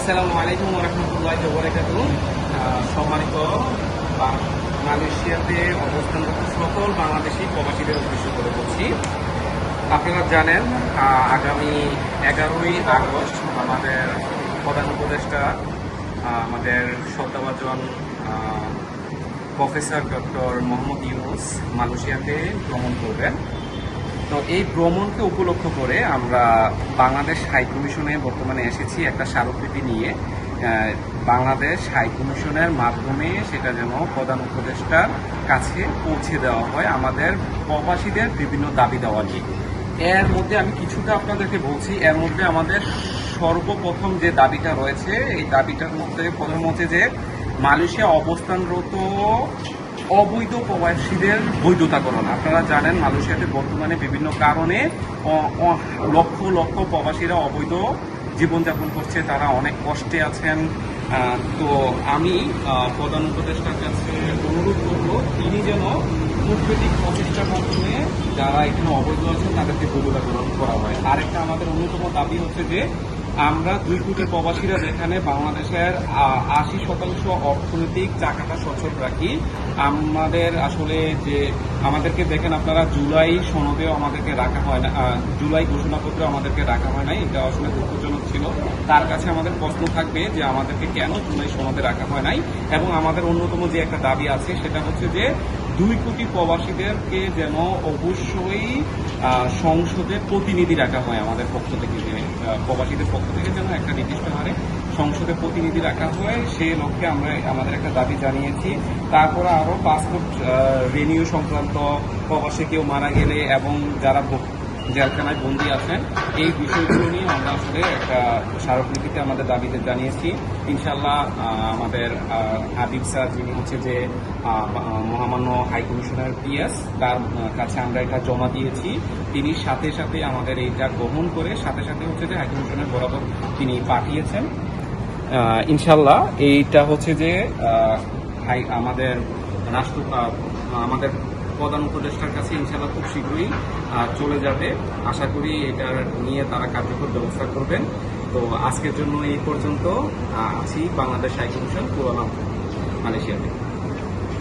আসসালামু আলাইকুম রহমতুল্লাহ বরাকাতু সম্মানিত বা- মালয়েশিয়াতে অবস্থানরত সকল বাংলাদেশি প্রবাসীদের উদ্দেশ্য করে বলছি, আপনারা জানেন আগামী এগারোই আগস্ট আমাদের প্রধান উপদেষ্টা আমাদের শ্রদ্ধাভাজন প্রফেসর ডক্টর মোহাম্মদ ইউনুস মালয়েশিয়াতে ভ্রমণ করবেন। তো এই ভ্রমণকে উপলক্ষ করে আমরা বাংলাদেশ হাই কমিশনে বর্তমানে এসেছি একটা স্মারকলিপি নিয়ে। বাংলাদেশ হাই কমিশনের মাধ্যমে সেটা যেন প্রধান উপদেষ্টার কাছে পৌঁছে দেওয়া হয় আমাদের প্রবাসীদের বিভিন্ন দাবি দেওয়া নিয়ে। এর মধ্যে আমি কিছুটা আপনাদেরকে বলছি, এর মধ্যে আমাদের সর্বপ্রথম যে দাবিটা রয়েছে, এই দাবিটার মধ্যে প্রথম হচ্ছে যে মালয়েশিয়া অবস্থানরত অবৈধ প্রবাসীদের বৈধতাকরণ। আপনারা জানেন, মালয়েশিয়াতে বর্তমানে বিভিন্ন কারণে লক্ষ লক্ষ প্রবাসীরা অবৈধ জীবনযাপন করছে। তারা অনেক কষ্টে আছেন। তো আমি প্রধান উপদেষ্টার কাছে অনুরোধ করব, তিনি যেন কূটনৈতিক প্রচেষ্টার মাধ্যমে যারা এখানে অবৈধ আছেন, তাদেরকে বৈধতাকরণ করা হয়। আরেকটা আমাদের অন্যতম দাবি হচ্ছে যে আমরা দুই কোটি প্রবাসীরা যেখানে বাংলাদেশের আশি শতাংশ অর্থনৈতিক চাকাটা সচল রাখি, আমাদের আসলে যে, আমাদেরকে দেখেন আপনারা জুলাই সনদেও আমাদেরকে রাখা হয় না জুলাই ঘোষণাপত্রে আমাদেরকে রাখা হয় নাই, এটা আসলে দুঃখজনক ছিল। তার কাছে আমাদের প্রশ্ন থাকবে যে আমাদেরকে কেন জুলাই সনদে রাখা হয় নাই, এবং আমাদের অন্যতম যে একটা দাবি আছে সেটা হচ্ছে যে দুই কোটি প্রবাসীদেরকে যেন অবশ্যই সংসদে প্রতিনিধি রাখা হয় আমাদের পক্ষ থেকে যে প্রবাসীদের পক্ষ থেকে যেন একটা নির্দিষ্ট হারে সংসদে প্রতিনিধি রাখা হয়, সে লক্ষ্যে আমরা আমাদের একটা দাবি জানিয়েছি। তারপর আরও পাসপোর্ট রেনিউ সংক্রান্ত প্রবাসী কেউ মারা গেলে এবং যারা জেলখানায় বন্দি আছেন, এই বিষয়গুলো নিয়ে আমরা আসলে একটা স্মারকলিপিতে আমাদের দাবিতে জানিয়েছি। ইনশাল্লাহ আমাদের হাবিব স্যার যিনি হচ্ছে যে মহামান্য হাই কমিশনার পিএস, তার কাছে আমরা এটা জমা দিয়েছি। তিনি সাথে সাথে আমাদের এইটা গ্রহণ করে সাথে সাথে হচ্ছে যে হাই কমিশনের বরাবর তিনি পাঠিয়েছেন। ইনশাল্লাহ এইটা হচ্ছে যে আমাদের রাষ্ট্র আমাদের প্রধান উপদেষ্টার কাছে ইনশাল্লাহ খুব শীঘ্রই চলে যাবে। আশা করি এটা নিয়ে তারা কার্যকর ব্যবস্থা করবেন। তো আজকের জন্য এই পর্যন্ত আছি। বাংলাদেশ হাই কমিশন পুরানা মালয়েশিয়াতে।